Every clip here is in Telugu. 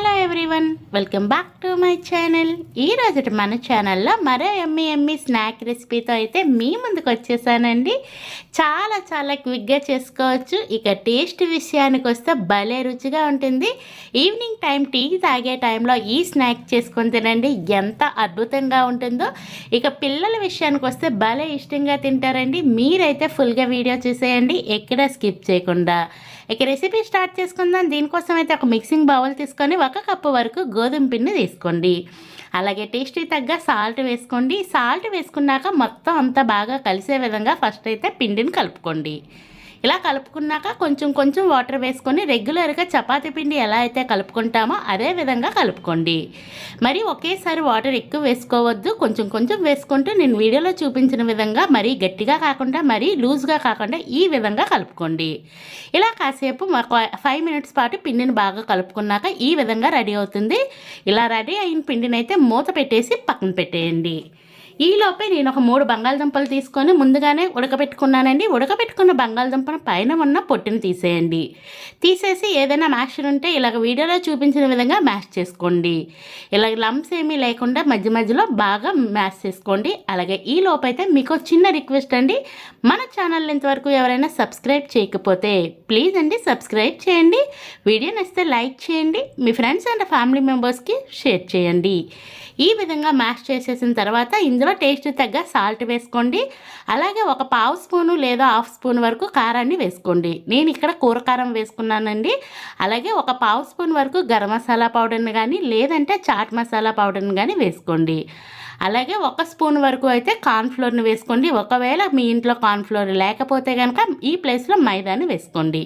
Hola everyone welcome back to my channel ఈ రోజు మన ఛానల్లో మరో ఎమ్మి ఎమ్మి స్నాక్ రెసిపీతో అయితే మీ ముందుకు వచ్చేసానండి. చాలా చాలా క్విక్గా చేసుకోవచ్చు. ఇక టేస్ట్ విషయానికి వస్తే భలే రుచిగా ఉంటుంది. ఈవినింగ్ టైం టీ తాగే టైంలో ఈ స్నాక్ చేసుకొని తినండి. ఎంత అద్భుతంగా ఉంటుందో. ఇక పిల్లల విషయానికి వస్తే భలే ఇష్టంగా తింటారండి. మీరైతే ఫుల్గా వీడియో చూసేయండి. ఎక్కడ స్కిప్ చేయకుండా. ఇక రెసిపీ స్టార్ట్ చేసుకుందాం. దీనికోసం అయితే ఒక మిక్సింగ్ బౌల్ తీసుకొని ఒక కప్ కప్పు వరకు గోధుమ పిండి తీసుకోండి. అలాగే టేస్ట్కి తగ్గ సాల్ట్ వేసుకోండి. సాల్ట్ వేసుకున్నాక మొత్తం అంతా బాగా కలిసే విధంగా ఫస్ట్ అయితే పిండిని కలుపుకోండి. ఇలా కలుపుకున్నాక కొంచెం కొంచెం వాటర్ వేసుకొని రెగ్యులర్గా చపాతీ పిండి ఎలా అయితే కలుపుకుంటామో అదే విధంగా కలుపుకోండి. మరి ఒకేసారి వాటర్ ఎక్కువ వేసుకోవద్దు. కొంచెం కొంచెం వేసుకుంటూ నేను వీడియోలో చూపించిన విధంగా మరీ గట్టిగా కాకుండా మరీ లూజ్గా కాకుండా ఈ విధంగా కలుపుకోండి. ఇలా కాసేపు ఫైవ్ మినిట్స్ పాటు పిండిని బాగా కలుపుకున్నాక ఈ విధంగా రెడీ అవుతుంది. ఇలా రెడీ అయిన పిండిని అయితే మూత పెట్టేసి పక్కన పెట్టేయండి. ఈలోపే నేను ఒక మూడు బంగాళదుంపలు తీసుకొని ముందుగానే ఉడకబెట్టుకున్నానండి. ఉడకబెట్టుకున్న బంగాళదుంపను పైన ఉన్న పొట్టును తీసేయండి. తీసేసి ఏదైనా మ్యాషర్ ఉంటే ఇలాగ వీడియోలో చూపించిన విధంగా మ్యాష్ చేసుకోండి. ఇలాగ లంప్స్ ఏమీ లేకుండా మధ్య మధ్యలో బాగా మ్యాష్ చేసుకోండి. అలాగే ఈ లోపైతే మీకు చిన్న రిక్వెస్ట్ అండి. మన ఛానల్ ఇంతవరకు ఎవరైనా సబ్స్క్రైబ్ చేయకపోతే ప్లీజ్ అండి సబ్స్క్రైబ్ చేయండి. వీడియో నచ్చితే లైక్ చేయండి. మీ ఫ్రెండ్స్ అండ్ ఫ్యామిలీ మెంబర్స్కి షేర్ చేయండి. ఈ విధంగా మ్యాష్ చేసేసిన తర్వాత ఇందులో టేస్ట్ తగ్గ సాల్ట్ వేసుకోండి. అలాగే ఒక పావు స్పూను లేదా హాఫ్ స్పూన్ వరకు కారాన్ని వేసుకోండి. నేను ఇక్కడ కూర కారం వేసుకున్నానండి. అలాగే ఒక పావు స్పూన్ వరకు గరం మసాలా పౌడర్ని కానీ లేదంటే చాట్ మసాలా పౌడర్ని కానీ వేసుకోండి. అలాగే ఒక స్పూన్ వరకు అయితే కార్న్ఫ్లోర్ని వేసుకోండి. ఒకవేళ మీ ఇంట్లో కార్న్ఫ్లోర్ లేకపోతే కనుక ఈ ప్లేస్లో మైదాని వేసుకోండి.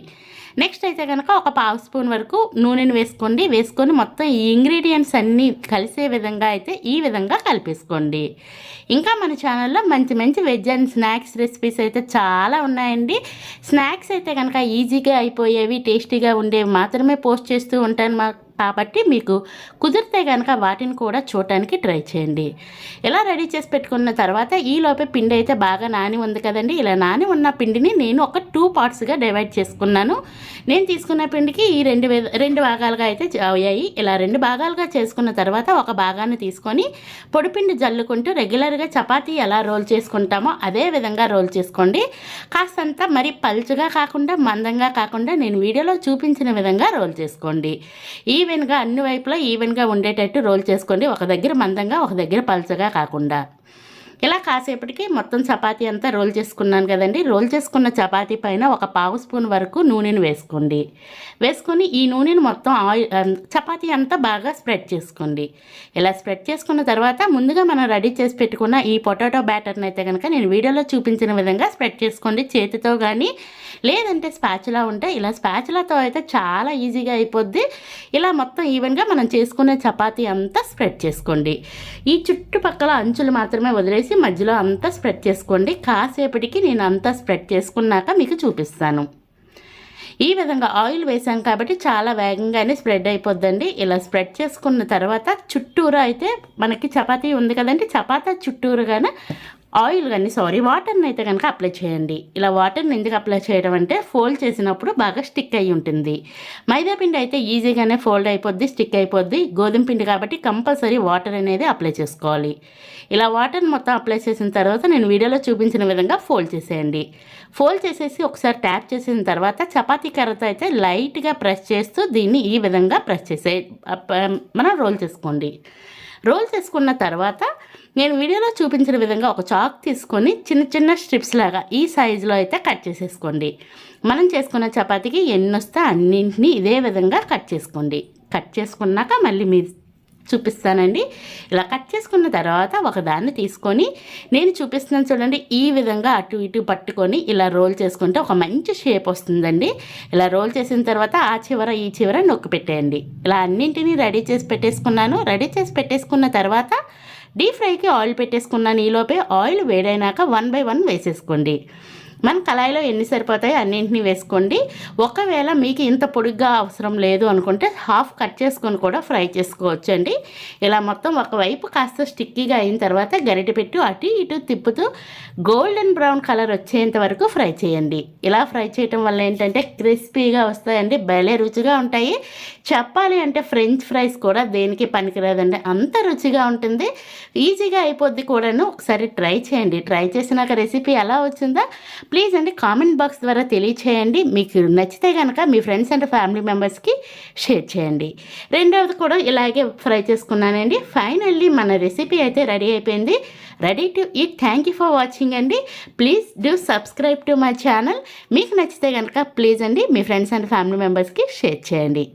నెక్స్ట్ అయితే కనుక ఒక పావు స్పూన్ వరకు నూనెను వేసుకోండి. వేసుకొని మొత్తం ఈ ఇంగ్రీడియంట్స్ అన్నీ కలిసే విధంగా అయితే ఈ విధంగా కలిపేసుకోండి. ఇంకా మన ఛానల్లో మంచి మంచి వెజ్ అండ్ స్నాక్స్ రెసిపీస్ అయితే చాలా ఉన్నాయండి. స్నాక్స్ అయితే కనుక ఈజీగా అయిపోయేవి టేస్టీగా ఉండేవి మాత్రమే పోస్ట్ చేస్తూ ఉంటాను మా కాబట్టి మీకు కుదిరితే కనుక వాటిని కూడా చూడటానికి ట్రై చేయండి. ఇలా రెడీ చేసి పెట్టుకున్న తర్వాత ఈ లోపే పిండి అయితే బాగా నాని ఉంది కదండి. ఇలా నాని ఉన్న పిండిని నేను ఒక టూ పార్ట్స్గా డివైడ్ చేసుకున్నాను. నేను తీసుకున్న పిండికి ఈ రెండు రెండు భాగాలుగా అయితే అయ్యాయి. ఇలా రెండు భాగాలుగా చేసుకున్న తర్వాత ఒక భాగాన్ని తీసుకొని పొడిపిండి జల్లుకుంటూ రెగ్యులర్గా చపాతీ ఎలా రోల్ చేసుకుంటామో అదే విధంగా రోల్ చేసుకోండి. కాస్తంత మరి పలుచుగా కాకుండా మందంగా కాకుండా నేను వీడియోలో చూపించిన విధంగా రోల్ చేసుకోండి. ఈ ఈవెన్గా అన్ని వైపులా ఈవెన్గా ఉండేటట్టు రోల్ చేసుకోండి. ఒక దగ్గర మందంగా ఒక దగ్గర పలచగా కాకుండా. ఇలా కాసేపటికి మొత్తం చపాతీ అంతా రోల్ చేసుకున్నాను కదండి. రోల్ చేసుకున్న చపాతీ పైన ఒక పావు స్పూన్ వరకు నూనెను వేసుకోండి. వేసుకొని ఈ నూనెను మొత్తం ఆయిల్ చపాతీ అంతా బాగా స్ప్రెడ్ చేసుకోండి. ఇలా స్ప్రెడ్ చేసుకున్న తర్వాత ముందుగా మనం రెడీ చేసి పెట్టుకున్న ఈ పొటాటో బ్యాటర్ని అయితే కనుక నేను వీడియోలో చూపించిన విధంగా స్ప్రెడ్ చేసుకోండి. చేతితో కానీ లేదంటే స్పాచులా ఉంటే ఇలా స్పాచులాతో అయితే చాలా ఈజీగా అయిపోద్ది. ఇలా మొత్తం ఈవెన్గా మనం చేసుకునే చపాతీ అంతా స్ప్రెడ్ చేసుకోండి. ఈ చుట్టుపక్కల అంచులు మాత్రమే వదిలేసి మధ్యలో అంతా స్ప్రెడ్ చేసుకోండి. కాసేపటికి నేను అంతా స్ప్రెడ్ చేసుకున్నాక మీకు చూపిస్తాను. ఈ విధంగా ఆయిల్ వేసాం కాబట్టి చాలా వేగంగానే స్ప్రెడ్ అయిపోద్దండి. ఇలా స్ప్రెడ్ చేసుకున్న తర్వాత చుట్టూరు అయితే మనకి చపాతీ ఉంది కదండి. చపాతీ చుట్టూరుగానే ఆయిల్ కానీ సారీ వాటర్ని అయితే కనుక అప్లై చేయండి. ఇలా వాటర్ని ఎందుకు అప్లై చేయడం అంటే ఫోల్డ్ చేసినప్పుడు బాగా స్టిక్ అయి ఉంటుంది. మైదా పిండి అయితే ఈజీగానే ఫోల్డ్ అయిపోద్ది స్టిక్ అయిపోద్ది. గోధుమ పిండి కాబట్టి కంపల్సరీ వాటర్ అనేది అప్లై చేసుకోవాలి. ఇలా వాటర్ మొత్తం అప్లై చేసిన తర్వాత నేను వీడియోలో చూపించిన విధంగా ఫోల్డ్ చేసేయండి. ఫోల్డ్ చేసేసి ఒకసారి ట్యాప్ చేసిన తర్వాత చపాతీ కర్రతో అయితే లైట్గా ప్రెస్ చేస్తూ దీన్ని ఈ విధంగా ప్రెస్ చేసే మనం రోల్ చేసుకోండి. రోల్ చేసుకున్న తర్వాత నేను వీడియోలో చూపించిన విధంగా ఒక చాక్ తీసుకొని చిన్న చిన్న స్ట్రిప్స్ లాగా ఈ సైజులో అయితే కట్ చేసేసుకోండి. మనం చేసుకున్న చపాతీకి ఎన్ని వస్తే అన్నింటినీ ఇదే విధంగా కట్ చేసుకోండి. కట్ చేసుకున్నాక మళ్ళీ మీరు చూపిస్తానండి. ఇలా కట్ చేసుకున్న తర్వాత ఒక దాన్ని తీసుకొని నేను చూపిస్తున్నాను చూడండి ఈ విధంగా అటు ఇటు పట్టుకొని ఇలా రోల్ చేసుకుంటే ఒక మంచి షేప్ వస్తుందండి. ఇలా రోల్ చేసిన తర్వాత ఆ చివర ఈ చివర నొక్కి పెట్టేయండి. ఇలా అన్నింటినీ రెడీ చేసి పెట్టేసుకున్నాను. రెడీ చేసి పెట్టేసుకున్న తర్వాత డీప్ ఫ్రైకి ఆయిల్ పెట్టేసుకున్న నీలోపే ఆయిల్ వేడైనాక వన్ బై వన్ వేసేసుకోండి. మన కళాయిలో ఎన్ని సరిపోతాయో అన్నింటినీ వేసుకోండి. ఒకవేళ మీకు ఇంత పొడిగ్గా అవసరం లేదు అనుకుంటే హాఫ్ కట్ చేసుకొని కూడా ఫ్రై చేసుకోవచ్చు అండి ఇలా మొత్తం ఒకవైపు కాస్త స్టిక్కీగా అయిన తర్వాత గరిటె పెట్టి అటు ఇటు తిప్పుతూ గోల్డెన్ బ్రౌన్ కలర్ వచ్చేంత వరకు ఫ్రై చేయండి. ఇలా ఫ్రై చేయటం వల్ల ఏంటంటే క్రిస్పీగా వస్తాయండి భలే రుచిగా ఉంటాయి. చెప్పాలి అంటే ఫ్రెంచ్ ఫ్రైస్ కూడా దేనికి పనికిరాదండి అంత రుచిగా ఉంటుంది. ఈజీగా అయిపోద్ది కూడాను ఒకసారి ట్రై చేయండి. ట్రై చేసినాక రెసిపీ ఎలా వచ్చిందో ప్లీజ్ అండి కామెంట్ బాక్స్ ద్వారా తెలియచేయండి. మీకు నచ్చితే కనుక మీ ఫ్రెండ్స్ అండ్ ఫ్యామిలీ మెంబర్స్కి షేర్ చేయండి. రెండవది కూడా ఇలాగే ఫ్రై చేసుకున్నానండి. ఫైనల్లీ మన రెసిపీ అయితే రెడీ అయిపోయింది. రెడీ టు ఈ థ్యాంక్ యూ ఫర్ వాచింగ్ అండి. Please do subscribe to my channel. మీకు నచ్చితే కనుక ప్లీజ్ అండి మీ ఫ్రెండ్స్ అండ్ ఫ్యామిలీ మెంబర్స్కి షేర్ చేయండి.